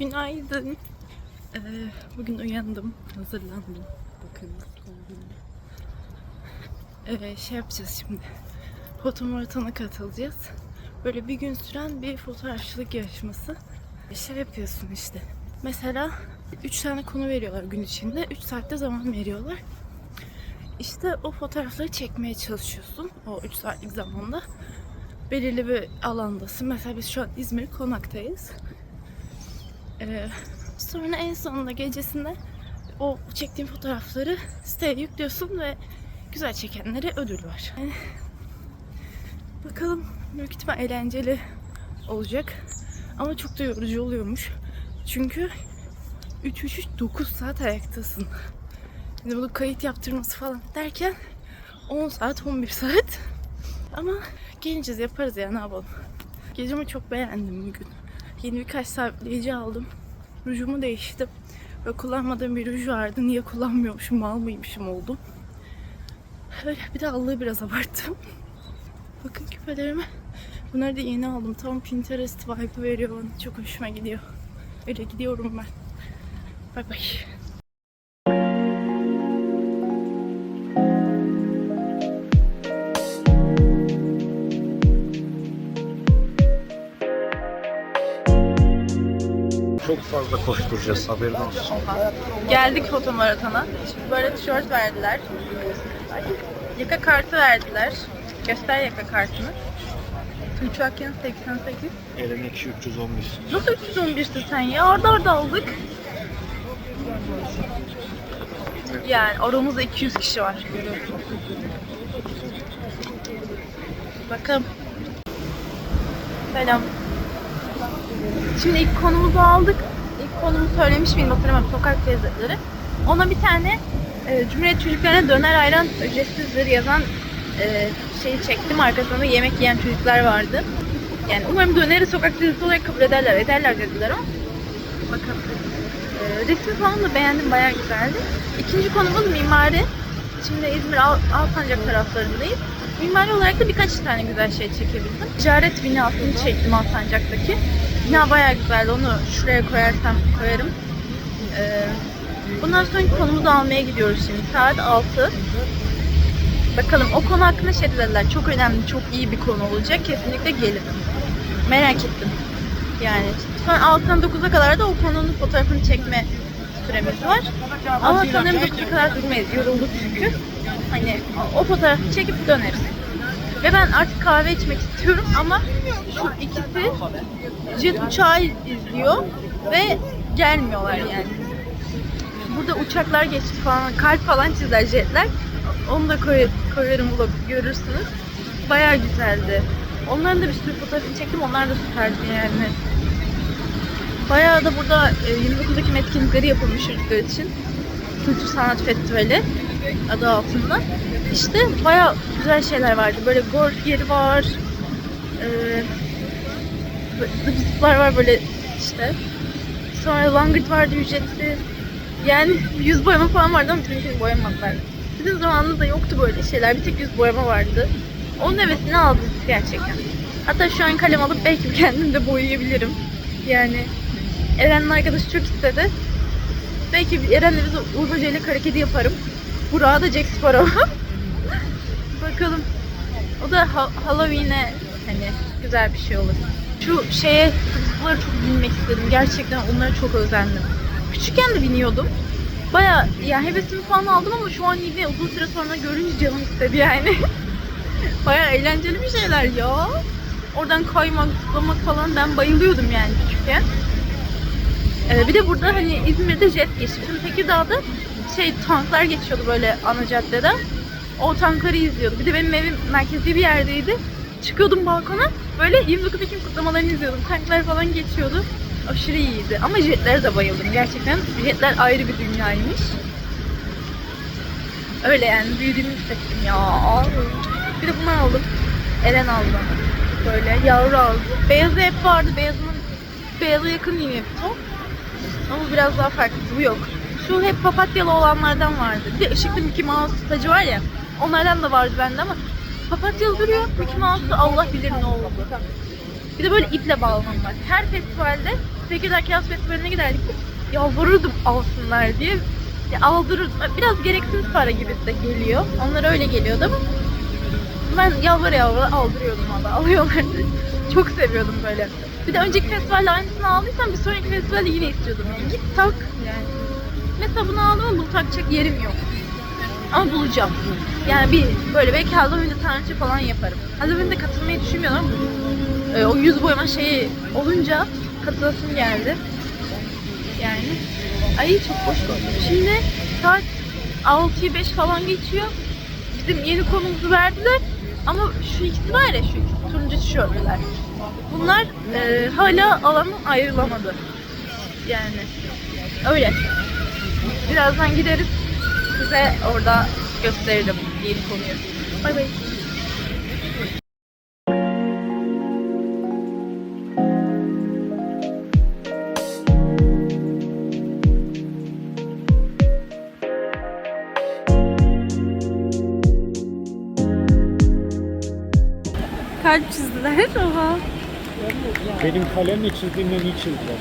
Günaydın. Ee, bugün uyandım, hazırlandım. Bakın. Ee, şey yapacağız şimdi. Foto maratona katılacağız. Böyle bir gün süren bir fotoğrafçılık yarışması. Şey yapıyorsun işte. Mesela 3 tane konu veriyorlar gün içinde. 3 saatte zaman veriyorlar. İşte o fotoğrafları çekmeye çalışıyorsun. O 3 saatlik zamanda. Belirli bir alandasın. Mesela biz şu an İzmir Konak'tayız. Ee, sonra en sonunda gecesinde o çektiğin fotoğrafları siteye yüklüyorsun ve güzel çekenlere ödül var. Yani bakalım büyük ihtimal eğlenceli olacak. Ama çok da yorucu oluyormuş. Çünkü 3 3 3 9 saat ayaktasın. Şimdi bunu kayıt yaptırması falan derken 10 saat 11 saat. Ama geleceğiz yaparız ya ne yapalım. Gecemi çok beğendim bugün. Yeni birkaç sabitleyici aldım. Rujumu değiştim. Ve kullanmadığım bir ruj vardı. Niye kullanmıyormuşum, mal mıymışım oldum. Öyle bir de allığı biraz abarttım. Bakın küpelerime. Bunları da yeni aldım. Tam Pinterest vibe veriyor bana. Çok hoşuma gidiyor. Öyle gidiyorum ben. Bay bay. Çok fazla koşturacağız haberin olsun. Geldik foto maratona. Şimdi böyle tişört verdiler. Yaka kartı verdiler. Göster yaka kartını. Tuğçu Akyan 88. Eren ekşi 311. Nasıl 311'sin sen ya? Arda arda aldık. Yani aramızda 200 kişi var. Bakalım. Selam. Şimdi ilk konumuzu aldık. İlk konumu söylemiş miydim hatırlamıyorum. Sokak lezzetleri. Ona bir tane e, Cumhuriyet çocuklarına döner ayran ücretsizdir yazan e, şeyi çektim. Arkasında da yemek yiyen çocuklar vardı. Yani umarım döneri sokak lezzeti olarak kabul ederler. Ederler dediler ama. Bakalım. E, resim falan da beğendim. Bayağı güzeldi. İkinci konumuz mimari. Şimdi İzmir Al Alsancak taraflarındayız. Mimari olarak da birkaç tane güzel şey çekebildim. Ticaret binasını çektim Alsancak'taki. Bina bayağı güzeldi. Onu şuraya koyarsam koyarım. Ee, bundan sonraki konumuzu almaya gidiyoruz şimdi. Saat 6. Bakalım o konu hakkında şey dediler. Çok önemli, çok iyi bir konu olacak. Kesinlikle gelin. Merak ettim. Yani sonra 6'dan 9'a kadar da o konunun fotoğrafını çekme süremiz var. Ama sanırım 9'a kadar durmayız. Yorulduk çünkü. Hani o fotoğrafı çekip döneriz. Ve ben artık kahve içmek istiyorum ama şu ikisi jet uçağı izliyor ve gelmiyorlar yani. Burada uçaklar geçti falan, kalp falan çizer jetler. Onu da koy, koyarım vlog görürsünüz. Bayağı güzeldi. Onların da bir sürü fotoğrafını çektim. Onlar da süperdi yani. Bayağı da burada e, 29 Ekim etkinlikleri yapılmış çocuklar için. Kültür Sanat Festivali adı altında. İşte bayağı güzel şeyler vardı. Böyle golf yeri var. Ee, zıplar var böyle işte. Sonra langırt vardı ücretsiz. Yani yüz boyama falan vardı ama tabii boyamadılar. Bizim zamanımızda yoktu böyle şeyler. Bir tek yüz boyama vardı. Onun hevesini aldım gerçekten. Hatta şu an kalem alıp belki kendim de boyayabilirim. Yani Eren'in arkadaşı çok istedi. Belki Eren'le biz Uğur Hoca ile kara kedi yaparım. Burak'a da Jack Sparrow. Bakalım. O da ha- Halloween'e hani güzel bir şey olur. Şu şeye zıpları çok binmek istedim. Gerçekten onlara çok özendim. Küçükken de biniyordum. Baya yani hevesimi falan aldım ama şu an yine uzun süre sonra görünce canım istedi yani. Baya eğlenceli bir şeyler ya. Oradan kaymak, zıplamak falan ben bayılıyordum yani küçükken. Ee, bir de burada hani İzmir'de jet geçti. Şimdi Tekirdağ'da şey tanklar geçiyordu böyle ana caddeden. O tankları izliyordum. Bir de benim evim merkezi bir yerdeydi. Çıkıyordum balkona böyle 29 Ekim kutlamalarını izliyordum. Tanklar falan geçiyordu. Aşırı iyiydi. Ama jetlere de bayıldım gerçekten. Jetler ayrı bir dünyaymış. Öyle yani büyüdüğümü hissettim ya. Bir de bunu aldım. Eren aldı. Böyle yavru aldı. Beyazı hep vardı. Beyazının beyaza yakın yine ton. Ama bu biraz daha farklı. Bu yok. Şu hep papatyalı olanlardan vardı. Bir de ışıklı Mickey Mouse tacı var ya. Onlardan da vardı bende ama papatyalı duruyor. Mickey Mouse'u Allah bilir ne oldu. Bir de böyle iple bağlamam. Her festivalde Tekirdağ Kiraz Festivali'ne giderdik. Yalvarırdım alsınlar diye. Ya aldırırdım. Biraz gereksiz para gibi de geliyor. Onlara öyle geliyordu ama ben yalvar yalvar aldırıyordum valla. Alıyorlardı. Çok seviyordum böyle. Bir de önceki festivalde aynısını aldıysam bir sonraki festivalde yine istiyordum. Yani git tak yani. Mesela bunu aldım ama bunu takacak yerim yok. Ama bulacağım. Yani bir böyle belki Halloween'de tanrıça falan yaparım. Halloween'de katılmayı düşünmüyorum ama e, o yüz boyama şeyi olunca katılasım geldi. Yani ay çok boş oldu. Şimdi saat 6'yı 5 falan geçiyor. Bizim yeni konumuzu verdiler. Ama şu ikisi var ya şu turuncu tişörtler. Bunlar e, hala alanı ayrılamadı. Yani öyle. Birazdan gideriz. Size orada gösteririm yeni konuyu. Bay bay. Kalp çizdiler. Oha. Benim kalemle çizdiğimden iyi çizdiler.